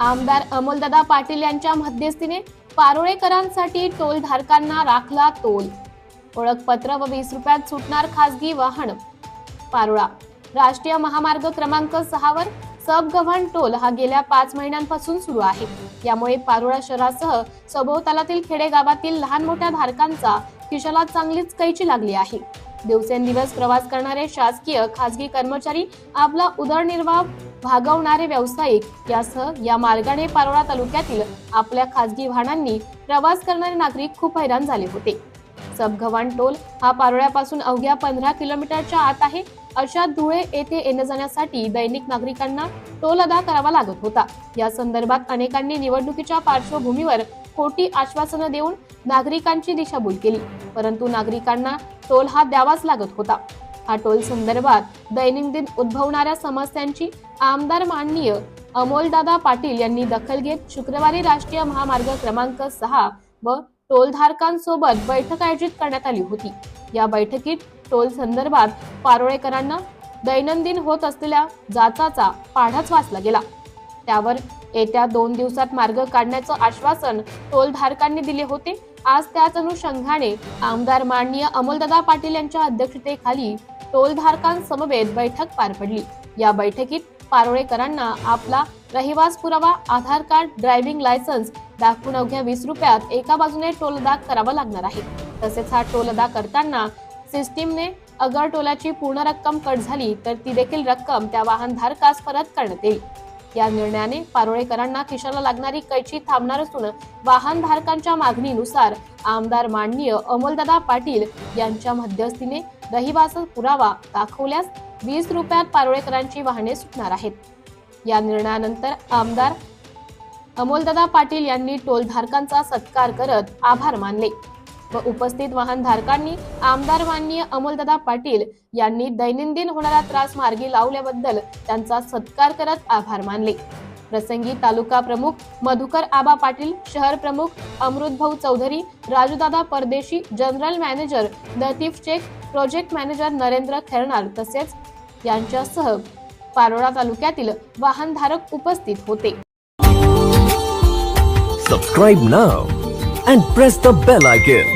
आमदार अमोलदादा पाटील यांच्या मध्यस्थीने पारोळेकरांसाठी टोलधारकांना राखला टोल ओळखपत्र व वीस रुपयात सुटणार खासगी वाहन. पारोळा. राष्ट्रीय महामार्ग क्रमांक सहावर सब गव्हाण टोल हा गेल्या पाच महिन्यांपासून सुरू आहे. यामुळे पारोळा शहरासह सभोवतालातील खेडेगावातील लहान मोठ्या धारकांचा खिशाला चांगलीच कैची लागली आहे. दिवसेंदिवस प्रवास करणारे शासकीय खासगी कर्मचारी आपला उदरनिर्वाह भागवणारे व्यावसायिक. यासह या मार्गाने पारोळा तालुक्यातील आपल्या खासगी वाहनांनी प्रवास करणारे नागरिक खूप हैराण झाले होते. सबगव्हाण टोल हा पारोळ्यापासून अवघ्या पंधरा किलोमीटरच्या आत आहे. अशा धुळे येथे येण्या जाण्यासाठी दैनिक नागरिकांना टोल अदा करावा लागत होता. या संदर्भात अनेकांनी निवडणुकीच्या पार्श्वभूमीवर खोटी आश्वासनं देऊन नागरिकांची दिशाभूल केली. परंतु नागरिकांना टोल हा द्यावाच लागत होता. हा टोल संदर्भात दैनंदिन उद्भवणाऱ्या समस्यांची आमदार माननीय अमोलदादा पाटील यांनी दखल घेत शुक्रवारी राष्ट्रीय महामार्ग क्रमांक सहा व टोलधारकांसोबत बैठक आयोजित करण्यात आली होती. या बैठकीत टोल संदर्भात पारोळेकरांना दैनंदिन होत असलेल्या जाचाचा पाढाच वाचला गेला. त्यावर येत्या दोन दिवसात मार्ग काढण्याचं आश्वासन टोलधारकांनी दिले होते. आज त्याच अनुषंगाने आमदार माननीय अमोलदादा पाटील यांच्या अध्यक्षतेखाली टोलधारकांसमवेत बैठक पार पडली. या बैठकीत पारोळेकरांना आपला रहिवास पुरावा आधार कार्ड ड्रायव्हिंग लायसन्स दाखवून अवघ्या वीस रुपयात एका बाजूने टोल अदा करावा लागणार आहे. तसेच हा टोल अदा करताना सिस्टीमने अगर टोलाची पूर्ण रक्कम कट झाली तर ती देखील रक्कम त्या वाहनधारकास परत करण्यात येईल. या निर्णयाने पारोळेकरांना खिशाला लागणारी कैची थांबणार असून वाहनधारकांच्या मागणीनुसार. आमदार माननीय अमोलदादा पाटील यांच्या मध्यस्थीने रहिवास पुरावा दाखवल्यास वीस रुपयात पारोळेकरांची वाहने सुटणार आहेत. या निर्णयानंतर आमदार अमोलदादा पाटील यांनी टोलधारकांचा सत्कार करत आभार मानले. व उपस्थित वाहनधारकांनी आमदार माननीय अमोलदादा पाटील यांनी दैनंदिन होणारा त्रास मार्गी लावल्याबद्दल त्यांचा सत्कार करत आभार मानले. प्रसंगी तालुका प्रमुख मधुकर आबा पाटील शहर प्रमुख Amritbhau Chaudhari Rajudada Pardeshi general manager Latif Shaikh project manager Narendra Khernar तसेच यांच्यासह पारोळा तालुक्यातील वाहनधारक उपस्थित होते. Subscribe now and press the bell icon